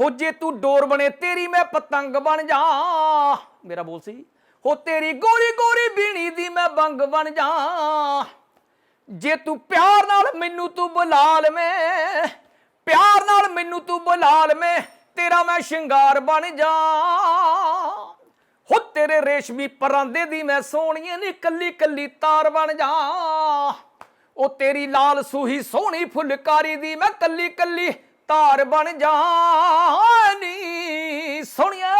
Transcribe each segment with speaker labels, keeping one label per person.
Speaker 1: ਹੋ ਜੇ ਤੂੰ ਡੋਰ ਬਣੇ, ਤੇਰੀ ਮੈਂ ਪਤੰਗ ਬਣ ਜਾ। ਮੇਰਾ ਬੋਲ ਸੀ। ਹੋ ਤੇਰੀ ਗੋਰੀ ਗੋਰੀ ਬੀਣੀ ਦੀ ਮੈਂ ਬੰਗ ਬਣ ਜਾ। ਜੇ ਤੂੰ ਪਿਆਰ ਨਾਲ ਮੈਨੂੰ ਤੂੰ ਬੁਲਾ ਲਵੇਂ, ਪਿਆਰ ਨਾਲ ਮੈਨੂੰ ਤੂੰ ਬੁਲਾ ਲਵੇਂ, ਤੇਰਾ ਮੈਂ ਸ਼ਿੰਗਾਰ ਬਣ ਜਾ। ਹੋ ਤੇਰੇ ਰੇਸ਼ਮੀ ਪਰਾਂਦੇ ਦੀ ਮੈਂ ਸੋਹਣੀਏ ਨੀ ਕੱਲੀ ਕੱਲੀ ਤਾਰ ਬਣ ਜਾ। ਉਹ ਤੇਰੀ ਲਾਲ ਸੂਹੀ ਸੋਹਣੀ ਫੁਲਕਾਰੀ ਦੀ ਮੈਂ ਕੱਲੀ ਕੱਲੀ ਤਾਰ ਬਣ ਜਾ ਨੀ ਸੋਹਣੀਆ।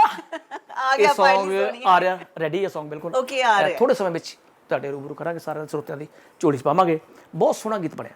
Speaker 2: ਆ
Speaker 1: ਇਹ
Speaker 2: ਗਿਆ
Speaker 1: Song
Speaker 2: ਫਾਈਨਲੀ
Speaker 1: ਆ ਰਿਹਾ ਰੈਡੀ ਹੈ Song ਬਿਲਕੁਲ।
Speaker 2: Okay, ਆ ਰਿਹਾ।
Speaker 1: ਥੋੜੇ ਸਮੇਂ ਵਿੱਚ ਤੁਹਾਡੇ ਰੂਬਰੂ ਕਰਾਂਗੇ ਸਾਰੇ ਸਰੋਤਿਆਂ ਦੀ ਝੋਲੀ ਚ ਪਾਵਾਂਗੇ। ਬਹੁਤ ਸੋਹਣਾ ਗੀਤ ਬਣਿਆ।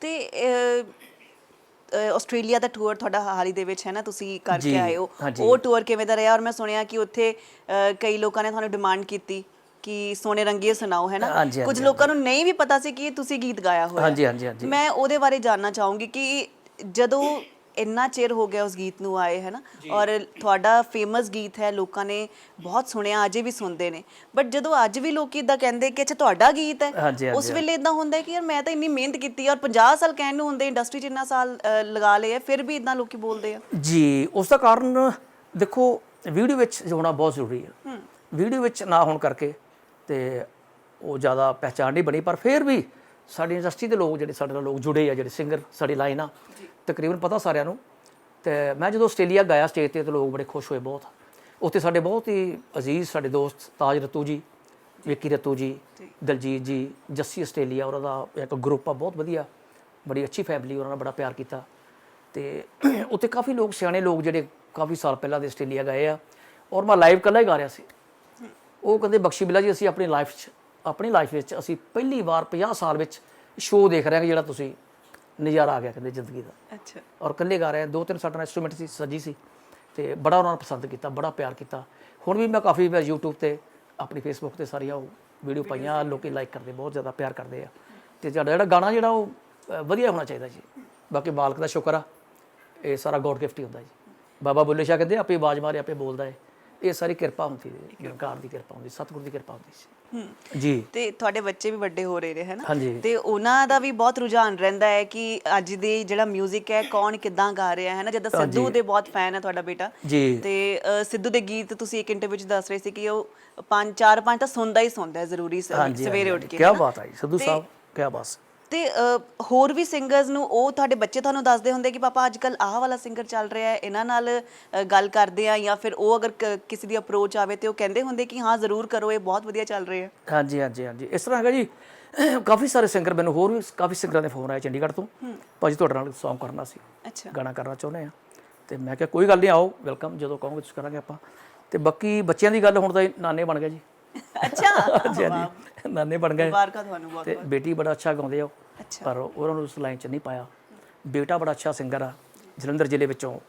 Speaker 2: ਤੇ ਅਹ, ਅਹ, ਆਸਟ੍ਰੇਲੀਆ ਦਾ ਟੂਰ ਤੁਹਾਡਾ ਹਾਲ ਹੀ ਦੇ ਵਿੱਚ ਹੈ ਨਾ ਤੁਸੀਂ ਕਰਕੇ
Speaker 1: ਜੀ,
Speaker 2: ਆਏ ਹੋ।
Speaker 1: ਹਾਂਜੀ।
Speaker 2: ਉਹ ਟੂਰ ਕਿਵੇਂ ਦਾ ਰਿਹਾ? ਔਰ ਮੈਂ ਸੁਣਿਆ ਕਿ ਉੱਥੇ ਅਹ, ਕਈ ਲੋਕਾਂ ਨੇ ਤੁਹਾਨੂੰ ਡਿਮਾਂਡ ਕੀਤੀ ਕਿ ਸੋਨੇ ਰੰਗੀਏ ਸੁਣਾਓ ਹੈ ਨਾ?
Speaker 1: ਹਾਂਜੀ, ਹਾਂਜੀ,
Speaker 2: ਕੁਝ ਲੋਕਾਂ ਨੂੰ ਨਹੀਂ ਵੀ ਪਤਾ ਸੀ ਕਿ ਤੁਸੀਂ ਗੀਤ ਗਾਇਆ ਹੋਇਆ।
Speaker 1: ਹਾਂਜੀ, ਹਾਂਜੀ, ਹਾਂਜੀ।
Speaker 2: ਮੈਂ ਉਹਦੇ ਬਾਰੇ ਜਾਨਣਾ ਚਾਹੂੰਗੀ ਕਿ ਜਦੋਂ ਇੰਨਾ ਚਿਰ ਹੋ ਗਿਆ ਉਸ ਗੀਤ ਨੂੰ ਆਏ ਹੈ ਨਾ ਔਰ ਤੁਹਾਡਾ ਫੇਮਸ ਗੀਤ ਹੈ ਲੋਕਾਂ ਨੇ ਬਹੁਤ ਸੁਣਿਆ ਅਜੇ ਵੀ ਸੁਣਦੇ ਨੇ। ਬਟ ਜਦੋਂ ਅੱਜ ਵੀ ਲੋਕੀ ਇਦਾਂ ਕਹਿੰਦੇ ਕਿ ਅੱਛਾ ਤੁਹਾਡਾ ਗੀਤ ਹੈ
Speaker 1: ਹਾਂਜੀ,
Speaker 2: ਉਸ ਵੇਲੇ ਇਦਾਂ ਹੁੰਦਾ ਹੈ ਕਿ ਯਾਰ ਮੈਂ ਤਾਂ ਇੰਨੀ ਮਿਹਨਤ ਕੀਤੀ ਔਰ 50 ਸਾਲ ਕਹਿਣ ਨੂੰ ਹੁੰਦੇ ਇੰਡਸਟਰੀ 'ਚ ਇੰਨਾ ਸਾਲ ਅ, ਲਗਾ ਲਏ ਆ ਫਿਰ ਵੀ ਇਦਾਂ ਲੋਕੀ ਬੋਲਦੇ ਆ।
Speaker 1: ਜੀ ਉਸ ਦਾ ਕਾਰਨ ਦੇਖੋ ਵੀਡੀਓ ਵਿੱਚ ਹੋਣਾ ਬਹੁਤ ਜ਼ਰੂਰੀ ਹੈ। ਵੀਡੀਓ ਵਿੱਚ ਨਾ ਹੋਣ ਕਰਕੇ ਤੇ ਉਹ ਜ਼ਿਆਦਾ ਪਹਿਚਾਣ ਨਹੀਂ ਬਣੀ ਪਰ ਫਿਰ ਵੀ ਸਾਡੀ ਇੰਡਸਟਰੀ ਦੇ ਲੋਕ ਜਿਹੜੇ ਸਾਡੇ ਨਾਲ ਲੋਕ ਜੁੜੇ ਆ ਜਿਹੜੇ ਸਿੰਗਰ ਸਾਡੀ ਲਾਈਨ ਆ ਤਕਰੀਬਨ ਪਤਾ ਸਾਰਿਆਂ ਨੂੰ। ਤੇ ਮੈਂ ਜਦੋਂ ਆਸਟ੍ਰੇਲੀਆ ਗਿਆ ਸਟੇਜ ਤੇ ਤੇ ਲੋਕ ਬੜੇ ਖੁਸ਼ ਹੋਏ ਬਹੁਤ। ਉੱਥੇ ਸਾਡੇ ਬਹੁਤ ਹੀ ਅਜ਼ੀਜ਼ ਸਾਡੇ ਦੋਸਤ ਤਾਜ ਰਤੂ ਜੀ ਵਿੱਕੀ ਰਤੂ ਜੀ ਦਲਜੀਤ ਜੀ ਜੱਸੀ ਆਸਟ੍ਰੇਲੀਆ ਉਹਨਾਂ ਦਾ ਇੱਕ ਗਰੁੱਪ ਆ ਬਹੁਤ ਵਧੀਆ। ਬੜੀ ਅੱਛੀ ਫੈਮਿਲੀ ਉਹਨਾਂ ਨੇ ਬੜਾ ਪਿਆਰ ਕੀਤਾ। ਤੇ ਉੱਥੇ ਕਾਫੀ ਲੋਕ ਸਿਆਣੇ ਲੋਕ ਜਿਹੜੇ ਕਾਫੀ ਸਾਲ ਪਹਿਲਾਂ ਦੇ ਆਸਟ੍ਰੇਲੀਆ ਗਏ ਆ। ਔਰ ਮੈਂ ਲਾਈਵ ਕੱਲਾ ਹੀ ਗਾ ਰਿਹਾ ਸੀ। ਉਹ ਕਹਿੰਦੇ ਬਖਸ਼ੀ ਬਿੱਲਾ ਜੀ ਅਸੀਂ ਆਪਣੀ ਲਾਈਫ 'ਚ ਆਪਣੀ ਲਾਈਫ ਵਿੱਚ ਅਸੀਂ ਪਹਿਲੀ ਵਾਰ 50 ਸਾਲ ਵਿੱਚ ਸ਼ੋਅ ਦੇਖ ਰਹੇ ਹਾਂ ਜਿਹੜਾ ਤੁਸੀਂ ਨਜ਼ਾਰਾ ਆ ਗਿਆ ਕਹਿੰਦੇ ਜ਼ਿੰਦਗੀ ਦਾ।
Speaker 2: ਅੱਛਾ।
Speaker 1: ਔਰ ਇਕੱਲੇ ਗਾ ਰਹੇ। ਦੋ ਤਿੰਨ ਸਾਡਾ ਇਨਸਟਰੂਮੈਂਟ ਸੀ ਸੱਜੀ ਸੀ ਤੇ ਬੜਾ ਉਹਨਾਂ ਨੇ ਪਸੰਦ ਕੀਤਾ ਬੜਾ ਪਿਆਰ ਕੀਤਾ। ਹੁਣ ਵੀ ਮੈਂ ਕਾਫੀ ਮੈਂ YouTube ਤੇ ਆਪਣੀ Facebook ਤੇ ਸਾਰੀਆਂ ਉਹ ਵੀਡੀਓ ਪਾਈਆਂ ਲੋਕੀ ਲਾਈਕ ਕਰਦੇ ਬਹੁਤ ਜ਼ਿਆਦਾ ਪਿਆਰ ਕਰਦੇ ਆ। ਤੇ ਜਿਹੜਾ ਜਿਹੜਾ ਗਾਣਾ ਜਿਹੜਾ ਉਹ ਵਧੀਆ ਹੋਣਾ ਚਾਹੀਦਾ ਜੀ। ਬਾਕੀ ਮਾਲਕ ਦਾ ਸ਼ੁਕਰ ਆ ਇਹ ਸਾਰਾ ਗੋਡ ਗਿਫਟ ਹੀ ਹੁੰਦਾ ਜੀ। ਬਾਬਾ ਬੁੱਲੇ ਸ਼ਾਹ ਕਹਿੰਦੇ ਆਪੇ ਆਵਾਜ਼ ਮਾਰੇ ਆਪੇ ਬੋਲਦਾ ਹੈ ਇਹ ਸਾਰੀ ਕਿਰਪਾ ਹੁੰਦੀ ਹੈ ਨਿਰਕਾਰ ਦੀ ਕਿਰਪਾ ਹੁੰਦੀ ਸਤਿਗੁਰ ਦੀ ਕਿਰਪਾ ਹੁੰਦੀ ਸੀ। ਜੀ।
Speaker 2: ਤੇ ਤੁਹਾਡੇ ਬੱਚੇ ਵੀ ਵੱਡੇ ਹੋ ਰਹੇ ਨੇ ਹੈ ਨਾ
Speaker 1: ਹਾਂਜੀ।
Speaker 2: ਤੇ ਉਹਨਾਂ ਦਾ ਵੀ ਬਹੁਤ ਰੁਝਾਨ ਰਹਿੰਦਾ ਹੈ ਕਿ ਅੱਜ ਦੇ ਜਿਹੜਾ 뮤직 ਹੈ ਕੌਣ ਕਿੱਦਾਂ ਗਾ ਰਿਹਾ ਹੈ ਨਾ ਜਦੋਂ ਸਿੱਧੂ ਦੇ ਬਹੁਤ ਫੈਨ ਹੈ ਤੁਹਾਡਾ ਬੇਟਾ।
Speaker 1: ਜੀ।
Speaker 2: ਤੇ ਸਿੱਧੂ ਦੇ ਗੀਤ ਤੁਸੀਂ ਇੱਕ ਇੰਟਰਵਿਊ ਵਿੱਚ ਦੱਸ ਰਹੇ ਸੀ ਕਿ ਉਹ ਪੰਜ ਚਾਰ ਪੰਜ ਤਾਂ ਸੁਣਦਾ ਹੀ ਸੁਣਦਾ ਹੈ ਜ਼ਰੂਰੀ ਸ- ਸਵੇਰੇ ਉੱਠ ਕੇ
Speaker 1: ਕੀ? ਬਾਤ ਹੈ ਸਿੱਧੂ ਸਾਹਿਬ ਕੀ ਬਾਤ
Speaker 2: ਤੇ ਅ, ਹੋਰ ਵੀ ਸਿੰਗਰਸ ਨੂੰ ਉਹ ਤੁਹਾਡੇ ਬੱਚੇ ਤੁਹਾਨੂੰ ਦੱਸਦੇ ਹੁੰਦੇ ਕਿ ਪਾਪਾ ਅੱਜ ਕੱਲ ਆਹ ਵਾਲਾ ਸਿੰਗਰ ਚੱਲ ਰਿਹਾ ਹੈ ਇਹਨਾਂ ਨਾਲ ਅ, ਗੱਲ ਕਰਦੇ ਆ ਜਾਂ ਫਿਰ ਉਹ ਅਗਰ ਕ- ਕਿਸੇ ਦੀ ਅਪਰੋਚ ਆਵੇ ਤੇ ਉਹ ਕਹਿੰਦੇ ਹੁੰਦੇ ਕਿ ਹਾਂ ਜ਼ਰੂਰ ਕਰੋ ਇਹ ਬਹੁਤ ਵਧੀਆ ਚੱਲ ਰਿਹਾ ਹੈ।
Speaker 1: ਹਾਂਜੀ ਹਾਂਜੀ ਹਾਂਜੀ। ਇਸ ਤਰ੍ਹਾਂ ਹੈਗਾ ਜੀ ਕਾਫੀ ਸਾਰੇ ਸਿੰਗਰ ਮੈਨੂੰ ਹੋਰ ਵੀ ਕਾਫੀ ਸਿੰਗਰਾਂ ਦੇ ਫੋਨ ਆਏ ਚੰਡੀਗੜ੍ਹ ਤੋਂ। ਭਾਜੀ ਤੁਹਾਡੇ ਨਾਲ Song ਕਰਨਾ ਸੀ।
Speaker 2: ਅੱਛਾ।
Speaker 1: ਗਾਣਾ ਕਰਨਾ ਚਾਹੁੰਦੇ ਆ। ਤੇ ਮੈਂ ਕਿਹਾ ਕੋਈ ਗੱਲ ਨਹੀਂ ਆਓ ਵੈਲਕਮ ਜਦੋਂ ਕਹੋਗੇ ਤੁਸੀਂ ਕਰਾਂਗੇ ਆਪਾਂ। ਤੇ ਬਾਕੀ ਬੱਚਿਆਂ ਦੀ ਗੱਲ ਹੁਣ ਤਾਂ ਇਹ ਨਾਨੇ ਬਣ ਗਏ ਜੀ।
Speaker 2: ਅੱਛਾ।
Speaker 1: ਹਾਂਜੀ ਹਾਂਜੀ। ਨਾਨੇ ਬਣ ਗਏ।
Speaker 2: ਮੁਬਾਰਕਾਂ ਤੁਹਾਨੂੰ ਬਹੁਤ
Speaker 1: ਤੇ ਬੇਟੀ ਬੜਾ ਅੱਛਾ ਗਾਉਂਦੇ ਆ ਉਹ।
Speaker 2: ਅੱਛਾ।
Speaker 1: ਪਰ ਉਹਨਾਂ ਨੂੰ ਉਸ ਲਾਈਨ 'ਚ ਨਹੀਂ ਪਾਇਆ। ਬੇਟਾ ਬੜਾ ਅੱਛਾ ਸਿੰਗਰ ਆ। ਜਲੰਧਰ ਜ਼ਿਲ੍ਹੇ ਵਿੱਚੋਂ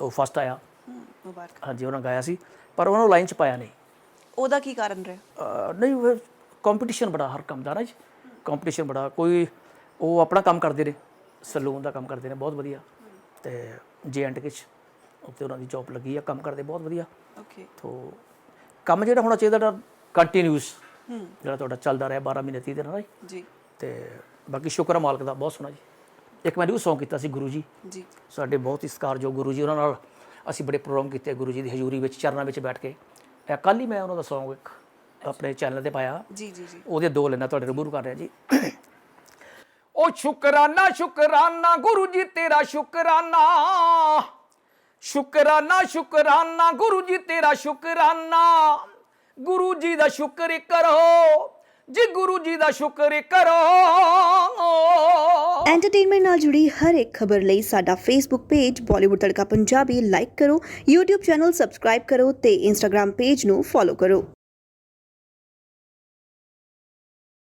Speaker 1: ਉਹ ਫਸਟ ਆਇਆ।
Speaker 2: ਹਮ, ਮੁਬਾਰਕ।
Speaker 1: ਹਾਂਜੀ ਉਹਨਾਂ ਗਾਇਆ ਸੀ। ਪਰ ਉਹਨਾਂ ਨੂੰ ਲਾਈਨ 'ਚ ਪਾਇਆ ਨਹੀਂ।
Speaker 2: ਉਹਦਾ ਕੀ ਕਾਰਨ ਰਿਹਾ?
Speaker 1: ਅਹ ਨਹੀਂ ਕੰਪੀਟੀਸ਼ਨ ਬੜਾ ਹਰ ਕੰਮ ਦਾ ਨਾ ਜੀ। ਕੰਪੀਟੀਸ਼ਨ ਬੜਾ। ਕੋਈ ਉਹ ਆਪਣਾ ਕੰਮ ਕਰਦੇ ਨੇ ਸਲੂਨ ਦਾ ਕੰਮ ਕਰਦੇ ਨੇ ਬਹੁਤ ਵਧੀਆ। ਤੇ ਜੇ ਐਂਡ ਕਿਚ ਉੱਤੇ ਉਹਨਾਂ ਦੀ ਜੌਬ ਲੱਗੀ ਆ। ਕੰਮ ਕਰਦੇ ਬਹੁਤ ਵਧੀਆ।
Speaker 2: ਓਕੇ
Speaker 1: ਤੋ ਕੰਮ ਜਿਹੜਾ ਹੋਣਾ ਚਾਹੀਦਾ ਕੰਟੀਨਿਊਸ ਜਿਹੜਾ ਤੁਹਾਡਾ ਚੱਲਦਾ ਰਿਹਾ 12 ਮਹੀਨੇ 30 ਦਿਨ ਨਾ
Speaker 2: ਜੀ।
Speaker 1: ਤੇ ਬਾਕੀ ਸ਼ੁਕਰ ਹੈ ਮਾਲਕ ਦਾ ਬਹੁਤ ਸੋਹਣਾ ਜੀ। ਇੱਕ ਮੈਂ ਨਿਊ Song ਕੀਤਾ ਸੀ ਗੁਰੂ ਜੀ।
Speaker 2: ਜੀ।
Speaker 1: ਸਾਡੇ ਬਹੁਤ ਹੀ ਸਤਿਕਾਰਯੋਗ ਗੁਰੂ ਜੀ ਉਹਨਾਂ ਨਾਲ ਅਸੀਂ ਬੜੇ ਪ੍ਰੋਗਰਾਮ ਕੀਤੇ ਗੁਰੂ ਜੀ ਦੀ ਹਜ਼ੂਰੀ ਵਿੱਚ ਚਰਨਾਂ ਵਿੱਚ ਬੈਠ ਕੇ। ਇਹ ਕੱਲ ਹੀ ਮੈਂ ਉਹਨਾਂ ਦਾ Song ਇੱਕ ਆਪਣੇ ਚੈਨਲ ਤੇ ਪਾਇਆ।
Speaker 2: ਜੀ ਜੀ ਜੀ।
Speaker 1: ਉਹਦੇ ਦੋ ਲੈਣਾ ਤੁਹਾਡੇ ਰੂਬਰੂ ਕਰ ਰਿਹਾ ਜੀ। ਉਹ ਸ਼ੁਕਰਾਨਾ ਸ਼ੁਕਰਾਨਾ ਗੁਰੂ ਜੀ ਤੇਰਾ ਸ਼ੁਕਰਾਨਾ। ਸ਼ੁਕਰਾਨਾ ਸ਼ੁਕਰਾਨਾ, ਗੁਰੂ ਜੀ ਤੇਰਾ ਸ਼ੁਕਰਾਨਾ। ਗੁਰੂ ਜੀ ਦਾ ਸ਼ੁਕਰ ਕਰੋ ਜੀ ਗੁਰੂ ਜੀ ਦਾ ਸ਼ੁਕਰ ਕਰੋ
Speaker 3: ਐਂਟਰਟੇਨਮੈਂਟ ਨਾਲ ਜੁੜੀ ਹਰ ਇੱਕ ਖਬਰ ਲਈ ਸਾਡਾ Facebook page Bollywood Tadka Punjabi like ਕਰੋ, YouTube ਚੈਨਲ ਸਬਸਕ੍ਰਾਈਬ ਕਰੋ ਤੇ Instagram ਪੇਜ ਨੂੰ ਫੋਲੋ ਕਰੋ।